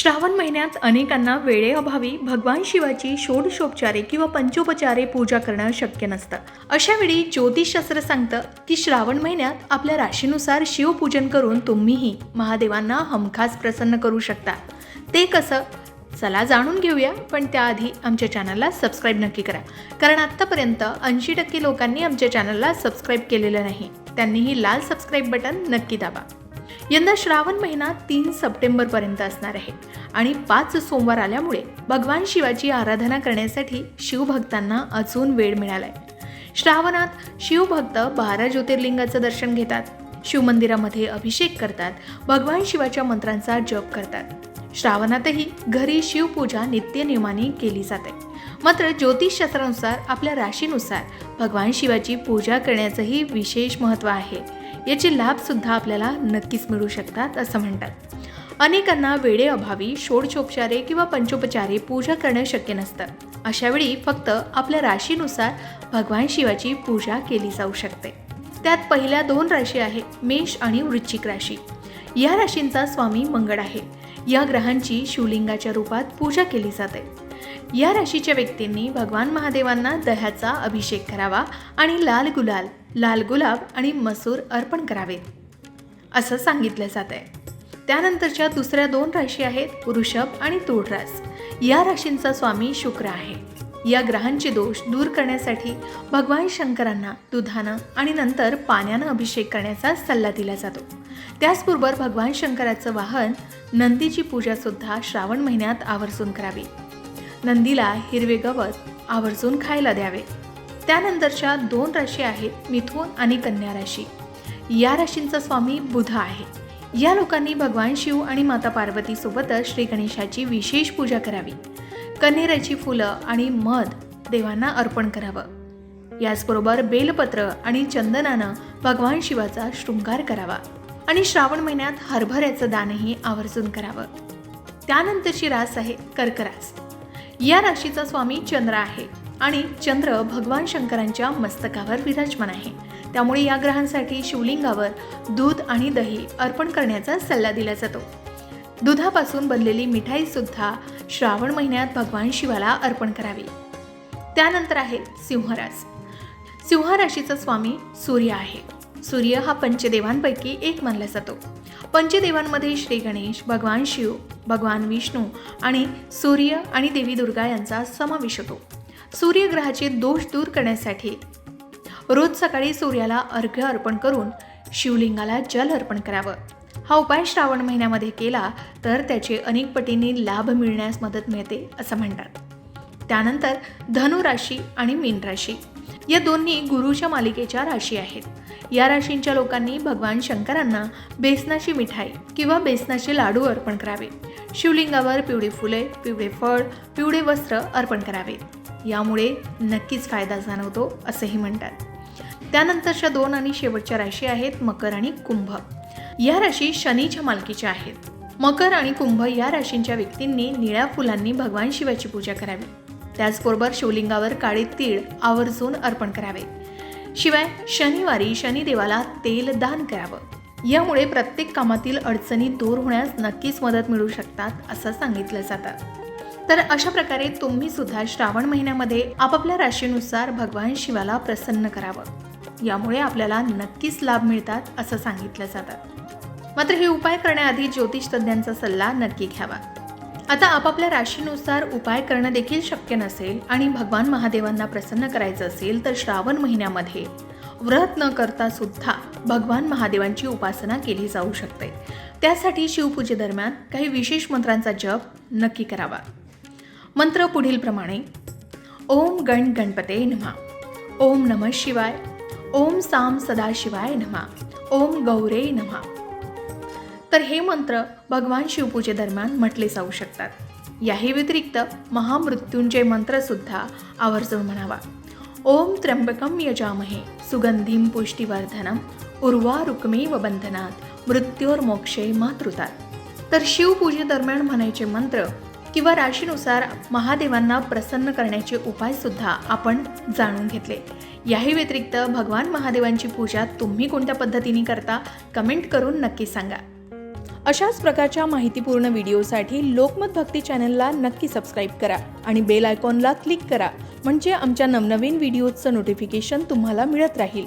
श्रावण महिन्यात अनेकांना वेळेअभावी भगवान शिवाची षोडशोपचारे किंवा पंचोपचारे पूजा करणं शक्य नसतं. अशा वेळी ज्योतिषशास्त्र सांगतं की श्रावण महिन्यात आपल्या राशीनुसार शिवपूजन करून तुम्हीही महादेवांना हमखास प्रसन्न करू शकता. ते कसं? चला जाणून घेऊया पण त्याआधी आमच्या चॅनलला सबस्क्राईब नक्की करा. कारण आत्तापर्यंत ऐंशी टक्के लोकांनी आमच्या चॅनलला सबस्क्राईब केलेलं नाही. त्यांनीही लाल सबस्क्राईब बटन नक्की दाबा. यंदा श्रावण महिना तीन सप्टेंबरपर्यंत असणार आहे. आणि पाच सोमवार आल्यामुळे भगवान शिवाची आराधना करण्यासाठी शिवभक्तांना अजून वेळ मिळालाय. श्रावणात शिवभक्त बारा ज्योतिर्लिंगाचं दर्शन घेतात. शिवमंदिरामध्ये अभिषेक करतात. भगवान शिवाच्या मंत्रांचा जप करतात. श्रावणातही घरी शिवपूजा नित्यनियमाने केली जाते. मात्र ज्योतिषशास्त्रानुसार आपल्या राशीनुसार भगवान शिवाची पूजा करण्याचंही विशेष महत्त्व आहे. याचे लाभसुद्धा आपल्याला नक्कीच मिळू शकतात असं म्हणतात. अनेकांना वेळेअभावी षोडशोपचारे किंवा पंचोपचारे पूजा करणं शक्य नसतं. अशावेळी फक्त आपल्या राशीनुसार भगवान शिवाची पूजा केली जाऊ शकते. त्यात पहिल्या दोन राशी आहे मेष आणि वृश्चिक राशी. या राशींचा स्वामी मंगळ आहे. या ग्रहांची शिवलिंगाच्या रूपात पूजा केली जाते. या राशीच्या व्यक्तींनी भगवान महादेवांना दह्याचा अभिषेक करावा आणि लाल गुलाल लाल गुलाब आणि मसूर अर्पण करावेत असं सांगितलं जात आहे त्यानंतरच्या दुसऱ्या दोन राशी आहेत वृषभ आणि तुळरास या राशींचा स्वामी शुक्र आहे. या ग्रहांचे दोष दूर करण्यासाठी भगवान शंकरांना दुधानं आणि नंतर पाण्यानं अभिषेक करण्याचा सल्ला दिला जातो. त्याचबरोबर भगवान शंकराचं वाहन नंदीची पूजासुद्धा श्रावण महिन्यात आवर्जून करावी. नंदीला हिरवे गवत आवर्जून खायला द्यावे. त्यानंतरच्या दोन राशी आहेत मिथुन आणि कन्या राशी. या राशींचा स्वामी बुध आहे. या लोकांनी भगवान शिव आणि माता पार्वतीसोबतच श्री गणेशाची विशेष पूजा करावी. कन्हेराची फुलं आणि मध देवांना अर्पण करावं. याचबरोबर बेलपत्र आणि चंदनानं भगवान शिवाचा शृंगार करावा आणि श्रावण महिन्यात हरभऱ्याचं दानही आवर्जून करावं. त्यानंतरची रास आहे कर्करास. या राशीचा स्वामी चंद्र आहे. आणि चंद्र भगवान शंकरांच्या मस्तकावर विराजमान आहे. त्यामुळे या ग्रहांसाठी शिवलिंगावर दूध आणि दही अर्पण करण्याचा सल्ला दिला जातो. दुधापासून बनलेली मिठाई सुद्धा श्रावण महिन्यात भगवान शिवाला अर्पण करावी. त्यानंतर आहे सिंहरास सिंहराशीचा स्वामी सूर्य आहे. सूर्य हा पंचदेवांपैकी एक मानला जातो. पंचदेवांमध्ये श्री गणेश भगवान शिव भगवान विष्णू आणि सूर्य आणि देवी दुर्गा यांचा समावेश होतो. सूर्यग्रहाचे दोष दूर करण्यासाठी. रोज सकाळी सूर्याला अर्घ्य अर्पण करून शिवलिंगाला जल अर्पण करावं. हा उपाय श्रावण महिन्यामध्ये केला तर त्याचे अनेक पटींनी लाभ मिळण्यास मदत मिळते असं म्हणतात. त्यानंतर धनु राशी आणि मीन राशी. या दोन्ही गुरुच्या मालिकेच्या राशी आहेत. या राशींच्या लोकांनी भगवान शंकरांना बेसनाची मिठाई किंवा बेसनाचे लाडू अर्पण करावे. शिवलिंगावर पिवळी फुले पिवळे फळ पिवळे वस्त्र अर्पण करावे. यामुळे नक्कीच फायदा जाणवतो असंही म्हणतात. त्यानंतरच्या दोन आणि शेवटच्या राशी आहेत मकर आणि कुंभ. या राशी शनीच्या मालकीच्या आहेत. मकर आणि कुंभ या राशींच्या व्यक्तींनी निळ्या फुलांनी भगवान शिवाची पूजा करावी. त्याचबरोबर शिवलिंगावर काळे तीळ आवर्जून अर्पण करावे. शिवाय शनिवारी शनिदेवाला तेल दान करावं. यामुळे प्रत्येक कामातील अडचणी दूर होण्यास नक्कीच मदत मिळू शकतात असं सांगितलं जातं. तर अशा प्रकारे तुम्ही सुद्धा श्रावण महिन्यामध्ये आपापल्या राशीनुसार भगवान शिवाला प्रसन्न करावं. यामुळे आपल्याला नक्कीच लाभ मिळतात असं सांगितलं जातं. मात्र हे उपाय करण्याआधी ज्योतिष तज्ज्ञांचा सल्ला नक्की घ्यावा. आता आपापल्या राशीनुसार उपाय करणं देखील शक्य नसेल आणि भगवान महादेवांना प्रसन्न करायचं असेल तर श्रावण महिन्यामध्ये व्रत न करता सुद्धा भगवान महादेवांची उपासना केली जाऊ शकते. त्यासाठी शिवपूजेदरम्यान काही विशेष मंत्रांचा जप नक्की करावा. मंत्र पुढील प्रमाणे. ओम गण गणपते नमा. ओम नम शिवाय. ओम साम सदाशिवाय नमा. ओम गौरे नमा. तर हे मंत्र भगवान शिवपूजेदरम्यान म्हटले जाऊ शकतात. याही व्यतिरिक्त महामृत्यूंचे मंत्रसुद्धा आवर्जून म्हणावा. ओम त्र्यंबकम यजामहे. सुगंधीम पुष्टिवर्धनम उर्वा रुक्मेव बंधनात. मृत्योर मोक्षे मातृतात. तर शिवपूजेदरम्यान म्हणायचे मंत्र किंवा राशीनुसार महादेवांना प्रसन्न करण्याचे उपायसुद्धा आपण जाणून घेतले. याही व्यतिरिक्त भगवान महादेवांची पूजा तुम्ही कोणत्या पद्धतीने करता कमेंट करून नक्की सांगा. अशाच प्रकारच्या माहितीपूर्ण व्हिडिओसाठी लोकमत भक्ती चॅनलला नक्की सबस्क्राईब करा आणि बेल आयकॉनला क्लिक करा म्हणजे आमच्या नवनवीन व्हिडिओजचं नोटिफिकेशन तुम्हाला मिळत राहील.